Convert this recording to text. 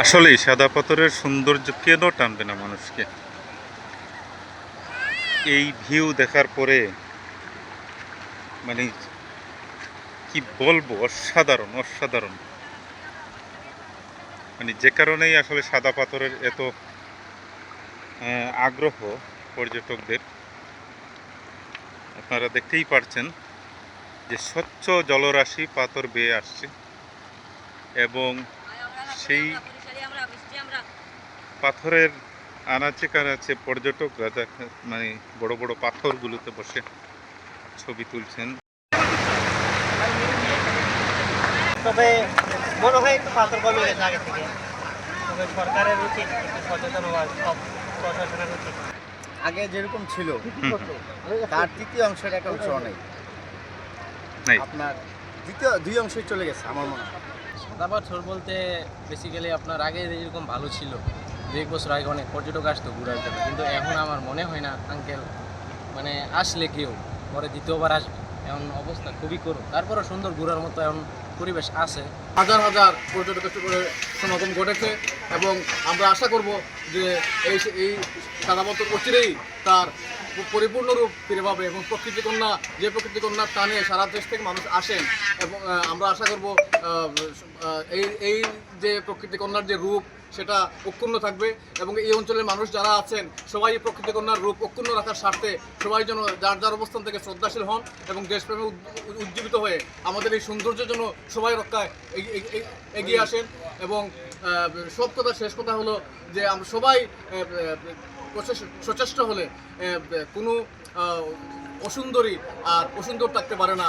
আসলে সাদা পাথরের সৌন্দর্য কেন টানবে না মানুষকে? এই ভিউ দেখার পরে মানে কি বলব, অসাধারণ অসাধারণ। মানে যে কারণেই আসলে সাদা পাথরের এত আগ্রহ পর্যটকদের। আপনারা দেখতেই পারছেন যে স্বচ্ছ জলরাশি পাথর বেয়ে আসছে এবং সেই পাথরের আনাচে কানাচে পর্যটকরা দেখা- মানে বড় বড় পাথরগুলোতে বসে ছবি তুলছেন। তবে মনে হয় একটু পাথর কমে গেছে আগে থেকে। তবে সরকারের উচিত সচেতন হওয়া সব প্রশাসনের উচিত আগে যেরকম ছিল তার তৃতীয় অংশের এক অংশ নেই। আপনার দ্বিতীয় দুই অংশই চলে গেছে আমার মনে হয়। সাদা পাথর বলতে বেসিক্যালি আপনার আগে যেরকম ভালো ছিল এক বছর আগে অনেক পর্যটক আসতো ঘুরার জন্য, কিন্তু এখন আমার মনে হয় না আঙ্কেল মানে আসলে কেউ পরে দ্বিতীয়বার আসবে। এমন অবস্থা খুবই করুন তারপরে সুন্দর ঘোরার মতো এমন পরিবেশ আছে। হাজার হাজার পর্যটক করে সমাগম ঘটেছে এবং আমরা আশা করব যে এই এই সাদামতো অচিরেই তার পরিপূর্ণ রূপ ফিরে পাবে এবং প্রকৃতি কন্যা, যে প্রকৃতি কন্যার টানে সারা দেশ থেকে মানুষ আসেন এবং আমরা আশা করব এই এই যে প্রকৃতি কন্যার যে রূপ, সেটা অক্ষুণ্ণ থাকবে এবং এই অঞ্চলের মানুষ যারা আছেন, সবাই এই প্রকৃতি কন্যার রূপ অক্ষুণ্ণ রাখার স্বার্থে সবাই যেন যার যার অবস্থান থেকে শ্রদ্ধাশীল হন এবং দেশপ্রেমে উজ্জীবিত হয়ে আমাদের এই সৌন্দর্যের জন্য সবাই রক্ষায় এগি- এগি- এগি- এগিয়ে আসেন এবং সব কথা, শেষ কথা হলো যে আমরা সবাই সচেষ্ট হলে কোনো অসুন্দরী আর অসুন্দর থাকতে পারে না।